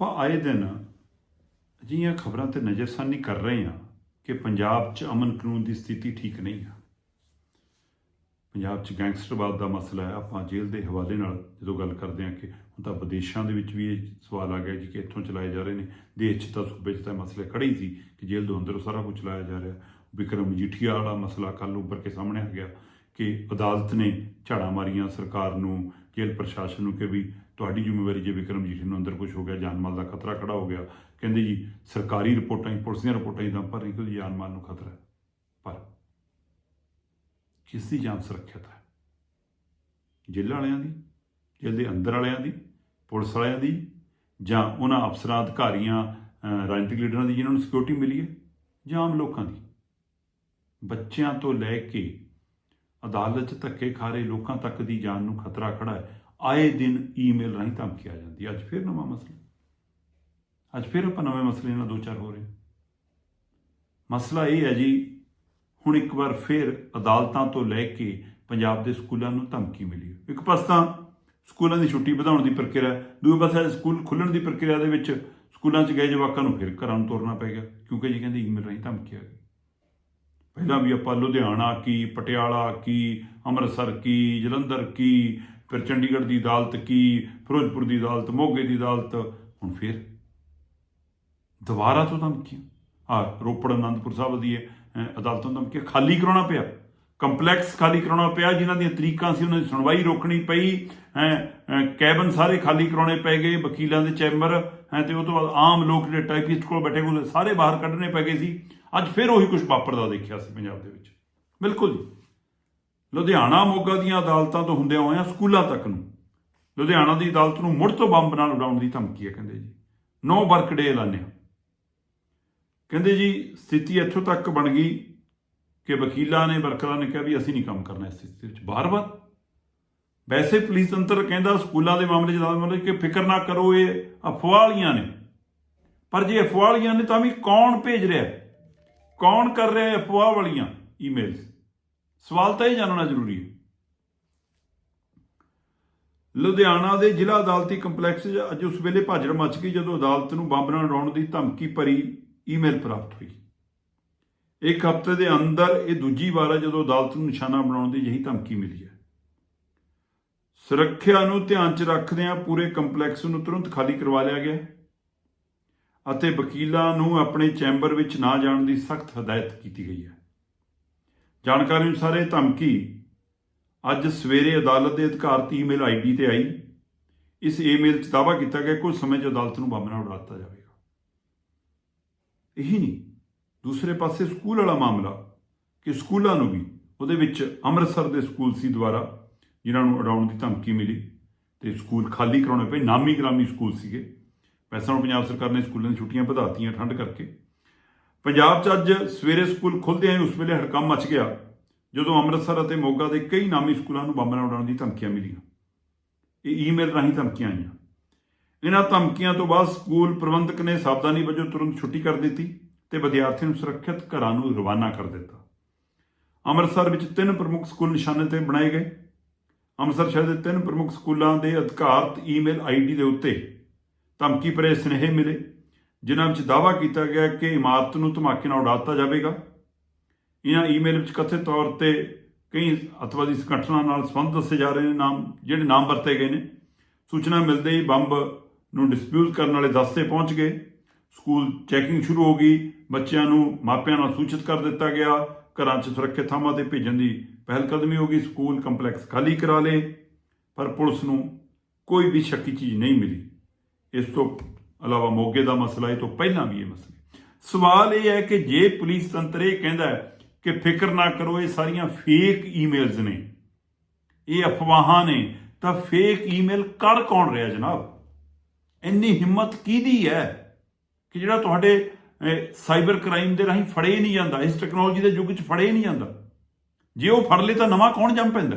ਆਪਾਂ ਆਏ ਦਿਨ ਅਜਿਹੀਆਂ ਖਬਰਾਂ ਤੇ ਨਜ਼ਰਸਾਨੀ ਕਰ ਰਹੇ ਹਾਂ ਕਿ ਪੰਜਾਬ 'ਚ ਅਮਨ ਕਾਨੂੰਨ ਦੀ ਸਥਿਤੀ ਠੀਕ ਨਹੀਂ ਹੈ ਪੰਜਾਬ 'ਚ ਗੈਂਗਸਟਰਵਾਦ ਦਾ ਮਸਲਾ ਹੈ। ਆਪਾਂ ਜੇਲ੍ਹ ਦੇ ਹਵਾਲੇ ਨਾਲ ਜਦੋਂ ਗੱਲ ਕਰਦੇ ਹਾਂ ਕਿ ਹੁਣ ਤਾਂ ਵਿਦੇਸ਼ਾਂ ਦੇ ਵਿੱਚ ਵੀ ਇਹ ਸਵਾਲ ਆ ਗਿਆ ਜੀ ਕਿ ਇੱਥੋਂ ਚਲਾਏ ਜਾ ਰਹੇ ਨੇ। ਦੇਸ਼ 'ਚ ਤਾਂ ਸੂਬੇ 'ਚ ਤਾਂ ਇਹ ਮਸਲੇ ਖੜੇ ਹੀ ਸੀ ਕਿ ਜੇਲ੍ਹ ਦੇ ਅੰਦਰੋਂ ਸਾਰਾ ਕੁਝ ਚਲਾਇਆ ਜਾ ਰਿਹਾ। ਵਿਕਰਮ ਮਜੀਠੀਆ ਵਾਲਾ ਮਸਲਾ ਕੱਲ੍ਹ ਉੱਪਰ ਕੇ ਸਾਹਮਣੇ ਆ ਗਿਆ। ਕਿ ਅਦਾਲਤ ਨੇ ਝਾੜਾਂ ਮਾਰੀਆਂ, ਸਰਕਾਰ ਨੂੰ, ਜੇਲ੍ਹ ਪ੍ਰਸ਼ਾਸਨ ਨੂੰ ਕਿ ਵੀ ਤੁਹਾਡੀ ਜ਼ਿੰਮੇਵਾਰੀ ਜੇ ਵਿਕਰਮ ਜੀਠੀ ਨੂੰ ਅੰਦਰ ਕੁਝ ਹੋ ਗਿਆ ਜਾਨ ਮਾਲ ਦਾ ਖਤਰਾ ਖੜਾ ਹੋ ਗਿਆ। ਕਹਿੰਦੇ ਜੀ, ਸਰਕਾਰੀ ਰਿਪੋਰਟਾਂ ਹੀ ਪੁਲਿਸ ਦੀਆਂ ਰਿਪੋਰਟਾਂ ਹੀ ਦਮ ਪਰ ਨਹੀਂ ਕਿ ਜਾਨ ਮਾਲ ਨੂੰ ਖਤਰਾ ਹੈ। ਪਰ ਕਿਸ ਦੀ ਜਾਨ ਸੁਰੱਖਿਅਤ ਹੈ? ਜੇਲ੍ਹ ਵਾਲਿਆਂ ਦੀ, ਜੇਲ੍ਹ ਦੇ ਅੰਦਰ ਵਾਲਿਆਂ ਦੀ, ਪੁਲਿਸ ਵਾਲਿਆਂ ਦੀ ਜਾਂ ਉਹਨਾਂ ਅਫਸਰਾਂ, ਅਧਿਕਾਰੀਆਂ ਰਾਜਨੀਤਿਕ ਲੀਡਰਾਂ ਦੀ ਜਿਨ੍ਹਾਂ ਨੂੰ ਸਿਕਿਉਰਿਟੀ ਮਿਲੀ ਹੈ ਜਾਂ ਆਮ ਲੋਕਾਂ ਦੀ? ਬੱਚਿਆਂ ਤੋਂ ਲੈ ਕੇ ਅਦਾਲਤ 'ਚ ਧੱਕੇ ਖਾ ਰਹੇ ਲੋਕਾਂ ਤੱਕ ਦੀ ਜਾਨ ਨੂੰ ਖਤਰਾ ਖੜਾ ਹੈ। ਆਏ ਦਿਨ ਈਮੇਲ ਰਾਹੀਂ ਧਮਕੀ ਆ ਜਾਂਦੀ ਹੈ। ਅੱਜ ਫਿਰ ਨਵਾਂ ਮਸਲਾ। ਅੱਜ ਫਿਰ ਆਪਾਂ ਨਵੇਂ ਮਸਲੇ ਨਾਲ ਦੋ ਚਾਰ ਹੋ ਰਹੇ ਹਾਂ। ਮਸਲਾ ਇਹ ਹੈ ਜੀ, ਹੁਣ ਇੱਕ ਵਾਰ ਫਿਰ ਅਦਾਲਤਾਂ ਤੋਂ ਲੈ ਕੇ ਪੰਜਾਬ ਦੇ ਸਕੂਲਾਂ ਨੂੰ ਧਮਕੀ ਮਿਲੀ। ਇੱਕ ਪਾਸੇ ਤਾਂ ਸਕੂਲਾਂ ਦੀ ਛੁੱਟੀ ਵਧਾਉਣ ਦੀ ਪ੍ਰਕਿਰਿਆ, ਦੂਜੇ ਪਾਸੇ ਸਕੂਲ ਖੁੱਲਣ ਦੀ ਪ੍ਰਕਿਰਿਆ ਦੇ ਵਿੱਚ ਸਕੂਲਾਂ 'ਚ ਗਏ ਜਵਾਕਾਂ ਨੂੰ ਫਿਰ ਘਰਾਂ ਨੂੰ ਤੁਰਨਾ ਪੈ ਗਿਆ, ਕਿਉਂਕਿ ਜੀ ਕਹਿੰਦੇ ਈਮੇਲ ਰਾਹੀਂ ਧਮਕੀ ਆ ਗਈ। ਪਹਿਲਾਂ ਵੀ ਆਪਾਂ ਲੁਧਿਆਣਾ ਕੀ ਪਟਿਆਲਾ ਕੀ ਅੰਮ੍ਰਿਤਸਰ ਕੀ ਜਲੰਧਰ ਕੀ ਫਿਰ ਚੰਡੀਗੜ੍ਹ ਦੀ ਅਦਾਲਤ ਕੀ ਫਿਰੋਜ਼ਪੁਰ ਦੀ ਅਦਾਲਤ ਮੋਗੇ ਦੀ ਅਦਾਲਤ ਹੁਣ ਫਿਰ ਦੁਬਾਰਾ ਤੋਂ ਧਮਕੀਆਂ। ਆ ਰੋਪੜ ਅਨੰਦਪੁਰ ਸਾਹਿਬ ਦੀ ਇਹ, ਅਹ, ਅਦਾਲਤੋਂ ਧਮਕੀਆਂ। ਖਾਲੀ ਕਰਾਉਣਾ ਪਿਆ। ਕੰਪਲੈਕਸ ਖਾਲੀ ਕਰਾਉਣਾ ਪਿਆ ਜਿਨ੍ਹਾਂ ਦੀਆਂ ਤਰੀਕਾਂ ਸੀ ਉਹਨਾਂ ਦੀ ਸੁਣਵਾਈ ਰੋਕਣੀ ਪਈ। ਹੈ ਕੈਬਨ ਸਾਰੇ ਖਾਲੀ ਕਰਾਉਣੇ ਪੈ ਗਏ ਵਕੀਲਾਂ ਦੇ ਚੈਂਬਰ ਹੈ ਤੇ ਉਹ ਤੋਂ ਬਾਅਦ ਆਮ ਲੋਕ ਜਿਹੜੇ ਟਾਈਪਿਸਟ ਕੋਲ ਬੈਠੇ ਕੋਲ ਸਾਰੇ ਬਾਹਰ ਕੱਢਣੇ ਪੈ ਗਏ ਸੀ। ਅੱਜ ਫਿਰ ਉਹੀ ਕੁਝ ਵਾਪਰਦਾ ਦੇਖਿਆ ਸੀ ਪੰਜਾਬ ਦੇ ਵਿੱਚ। ਬਿਲਕੁਲ ਜੀ। ਲੁਧਿਆਣਾ ਮੋਗਾ ਦੀਆਂ ਅਦਾਲਤਾਂ ਤੋਂ ਹੁੰਦਿਆਂ ਹੋਇਆਂ ਸਕੂਲਾਂ ਤੱਕ ਨੂੰ। ਲੁਧਿਆਣਾ ਦੀ ਅਦਾਲਤ ਨੂੰ ਮੁੜ ਤੋਂ ਬੰਬ ਨਾਲ ਉਡਾਉਣ ਦੀ ਧਮਕੀ ਹੈ, ਕਹਿੰਦੇ ਜੀ। ਨੋ ਵਰਕ ਡੇ ਐਲਾਨਿਆ। ਕਹਿੰਦੇ ਜੀ, ਸਥਿਤੀ ਇੱਥੋਂ ਤੱਕ ਬਣ ਗਈ ਕਿ ਵਕੀਲਾਂ ਨੇ, ਵਰਕਰਾਂ ਨੇ ਕਿਹਾ ਵੀ ਅਸੀਂ ਨਹੀਂ ਕੰਮ ਕਰਨਾ ਇਸ ਸਥਿਤੀ ਵਿੱਚ, ਬਾਰ-ਬਾਰ। ਵੈਸੇ ਪੁਲਿਸ ਤੰਤਰ ਕਹਿੰਦਾ ਸਕੂਲਾਂ ਦੇ ਮਾਮਲੇ 'ਚ ਅਦਾਲਤ ਮਤਲਬ ਕਿ ਫਿਕਰ ਨਾ ਕਰੋ, ਇਹ ਅਫਵਾਲੀਆਂ ਨੇ। ਪਰ ਜੇ ਅਫਵਾਲੀਆਂ ਨੇ ਤਾਂ ਵੀ ਕੌਣ ਭੇਜ ਰਿਹਾ? ਕੌਣ ਕਰ ਰਿਹਾ ਹੈ ਅਫਵਾਹ ਵਾਲੀਆਂ ਈਮੇਲਸ ਸਵਾਲ ਤਾਂ ਇਹ ਜਾਣਨਾ ਜ਼ਰੂਰੀ ਹੈ। ਲੁਧਿਆਣਾ ਦੇ ਜ਼ਿਲ੍ਹਾ ਅਦਾਲਤੀ ਕੰਪਲੈਕਸ 'ਚ ਅੱਜ ਉਸ ਵੇਲੇ ਭਾਜੜ ਮਚ ਗਈ ਜਦੋਂ ਅਦਾਲਤ ਨੂੰ ਬੰਬ ਨਾਲ ਉਡਾਉਣ ਦੀ ਧਮਕੀ ਭਰੀ ਈਮੇਲ ਪ੍ਰਾਪਤ ਹੋਈ। ਇੱਕ ਹਫ਼ਤੇ ਦੇ ਅੰਦਰ ਇਹ ਦੂਜੀ ਵਾਰ ਹੈ ਜਦੋਂ ਅਦਾਲਤ ਨੂੰ ਨਿਸ਼ਾਨਾ ਬਣਾਉਣ ਦੀ ਜਿਹੀ ਧਮਕੀ ਮਿਲੀ ਹੈ। ਸੁਰੱਖਿਆ ਨੂੰ ਧਿਆਨ 'ਚ ਰੱਖਦਿਆਂ ਪੂਰੇ ਕੰਪਲੈਕਸ ਨੂੰ ਤੁਰੰਤ ਖਾਲੀ ਕਰਵਾ ਲਿਆ ਗਿਆ ਅਤੇ ਵਕੀਲਾਂ ਨੂੰ ਆਪਣੇ ਚੈਂਬਰ ਵਿੱਚ ਨਾ ਜਾਣ ਦੀ ਸਖਤ ਹਦਾਇਤ ਕੀਤੀ ਗਈ ਹੈ। ਜਾਣਕਾਰੀ ਅਨੁਸਾਰ ਇਹ ਧਮਕੀ ਅੱਜ ਸਵੇਰੇ ਅਦਾਲਤ ਦੇ ਅਧਿਕਾਰਤ ਈਮੇਲ ਆਈਡੀ ਤੇ ਆਈ। ਇਸ ਈਮੇਲ 'ਚ ਦਾਅਵਾ ਕੀਤਾ ਗਿਆ ਕੁਝ ਸਮੇਂ 'ਚ ਅਦਾਲਤ ਨੂੰ ਬੰਬ ਨਾਲ ਉਡਾ ਦਿੱਤਾ ਜਾਵੇਗਾ। ਇਹੀ ਨਹੀਂ, ਦੂਸਰੇ ਪਾਸੇ ਸਕੂਲ ਵਾਲਾ ਮਾਮਲਾ ਕਿ ਸਕੂਲਾਂ ਨੂੰ ਵੀ, ਉਹਦੇ ਵਿੱਚ ਅੰਮ੍ਰਿਤਸਰ ਦੇ ਸਕੂਲ ਸੀ ਦੁਆਰਾ ਜਿਨ੍ਹਾਂ ਨੂੰ ਉਡਾਉਣ ਦੀ ਧਮਕੀ ਮਿਲੀ ਤੇ ਸਕੂਲ ਖਾਲੀ ਕਰਾਉਣੇ ਪਏ ਨਾਮੀ ਗ੍ਰਾਮੀ ਸਕੂਲ ਸੀਗੇ। ਵੈਸੇ ਹੁਣ ਪੰਜਾਬ ਸਰਕਾਰ ਨੇ ਸਕੂਲਾਂ ਦੀਆਂ ਛੁੱਟੀਆਂ ਵਧਾਤੀਆਂ ਠੰਡ ਕਰਕੇ। ਪੰਜਾਬ 'ਚ ਅੱਜ ਸਵੇਰੇ ਸਕੂਲ ਖੁੱਲਦੇ ਆਂ, ਉਸ ਵੇਲੇ ਹੜਕੰਮ ਮਚ ਗਿਆ। ਜਦੋਂ ਅੰਮ੍ਰਿਤਸਰ ਅਤੇ ਮੋਗਾ ਦੇ ਕਈ ਨਾਮੀ ਸਕੂਲਾਂ ਨੂੰ ਬੰਬ ਨਾਲ ਉਡਾਉਣ ਦੀ ਧਮਕੀਆਂ ਮਿਲੀਆਂ। ਇਹ ਈਮੇਲ ਰਾਹੀਂ ਧਮਕੀਆਂ ਆਈਆਂ। ਇਹਨਾਂ ਧਮਕੀਆਂ ਤੋਂ ਬਾਅਦ ਸਕੂਲ ਪ੍ਰਬੰਧਕ ਨੇ ਸਾਵਧਾਨੀ ਵਜੋਂ ਤੁਰੰਤ ਛੁੱਟੀ ਕਰ ਦਿੱਤੀ ਤੇ ਵਿਦਿਆਰਥੀਆਂ ਨੂੰ ਸੁਰੱਖਿਅਤ ਘਰਾਂ ਨੂੰ ਰਵਾਨਾ ਕਰ ਦਿੱਤਾ। ਅੰਮ੍ਰਿਤਸਰ ਵਿੱਚ ਤਿੰਨ ਪ੍ਰਮੁੱਖ ਸਕੂਲ ਨਿਸ਼ਾਨੇ ਤੇ ਬਣਾਏ ਗਏ। ਅੰਮ੍ਰਿਤਸਰ ਸ਼ਹਿਰ ਦੇ ਤਿੰਨ ਪ੍ਰਮੁੱਖ ਸਕੂਲਾਂ ਦੇ ਅਧਿਕਾਰਤ ਈਮੇਲ ਆਈਡੀ ਦੇ ਉੱਤੇ ਧਮਕੀ ਭਰੇ ਸੁਨੇਹੇ ਮਿਲੇ, ਜਿਨ੍ਹਾਂ ਵਿੱਚ ਦਾਅਵਾ ਕੀਤਾ ਗਿਆ ਕਿ ਇਮਾਰਤ ਨੂੰ ਧਮਾਕੇ ਨਾਲ ਉਡਾ ਦਿੱਤਾ ਜਾਵੇਗਾ। ਇਹਨਾਂ ਈਮੇਲ ਵਿੱਚ ਕਥਿਤ ਤੌਰ ਤੇ ਕਈ ਅਤਵਾਦੀ ਸੰਗਠਨਾਂ ਨਾਲ ਸੰਬੰਧ ਦੱਸੇ ਜਾ ਰਹੇ ਨੇ, ਨਾਮ, ਜਿਹੜੇ ਨਾਮ ਵਰਤੇ ਗਏ ਨੇ। ਸੂਚਨਾ ਮਿਲਦੇ ਹੀ ਬੰਬ ਨੂੰ ਡਿਸਪਿਊਜ਼ ਕਰਨ ਵਾਲੇ ਦਸਤੇ ਪਹੁੰਚ ਗਏ। ਸਕੂਲ ਚੈਕਿੰਗ ਸ਼ੁਰੂ ਹੋ ਗਈ। ਬੱਚਿਆਂ ਨੂੰ ਮਾਪਿਆਂ ਨਾਲ ਸੂਚਿਤ ਕਰ ਦਿੱਤਾ ਗਿਆ। ਘਰਾਂ 'ਚ ਸੁਰੱਖਿਅਤ ਥਾਵਾਂ ਤੇ ਭੇਜਣ ਦੀ ਪਹਿਲ ਕਦਮੀ ਹੋ ਗਈ। ਸਕੂਲ ਕੰਪਲੈਕਸ ਖਾਲੀ ਕਰਾ ਲਏ, ਪਰ ਪੁਲਿਸ ਨੂੰ ਕੋਈ ਵੀ ਸ਼ੱਕੀ ਚੀਜ਼ ਨਹੀਂ ਮਿਲੀ। ਇਸ ਤੋਂ ਇਲਾਵਾ ਮੋਗੇ ਦਾ ਮਸਲਾ, ਇਹ ਤੋਂ ਪਹਿਲਾਂ ਵੀ ਇਹ ਮਸਲੇ ਸਵਾਲ ਇਹ ਹੈ ਕਿ ਜੇ ਪੁਲਿਸ ਤੰਤਰ ਇਹ ਕਹਿੰਦਾ ਕਿ ਫਿਕਰ ਨਾ ਕਰੋ, ਇਹ ਸਾਰੀਆਂ ਫੇਕ ਈਮੇਲਸ ਨੇ, ਇਹ ਅਫਵਾਹਾਂ ਨੇ, ਤਾਂ ਫੇਕ ਈਮੇਲ ਕਰ ਕੌਣ ਰਿਹਾ ਜਨਾਬ? ਇੰਨੀ ਹਿੰਮਤ ਕਿਹਦੀ ਹੈ ਕਿ ਜਿਹੜਾ ਤੁਹਾਡੇ ਸਾਈਬਰ ਕ੍ਰਾਈਮ ਦੇ ਰਾਹੀਂ ਫੜੇ ਨਹੀਂ ਜਾਂਦਾ, ਇਸ ਟੈਕਨੋਲੋਜੀ ਦੇ ਯੁੱਗ 'ਚ ਫੜੇ ਹੀ ਨਹੀਂ ਜਾਂਦਾ? ਜੇ ਉਹ ਫੜ ਲੇ ਤਾਂ ਨਵਾਂ ਕੌਣ ਜੰਮ ਪੈਂਦਾ?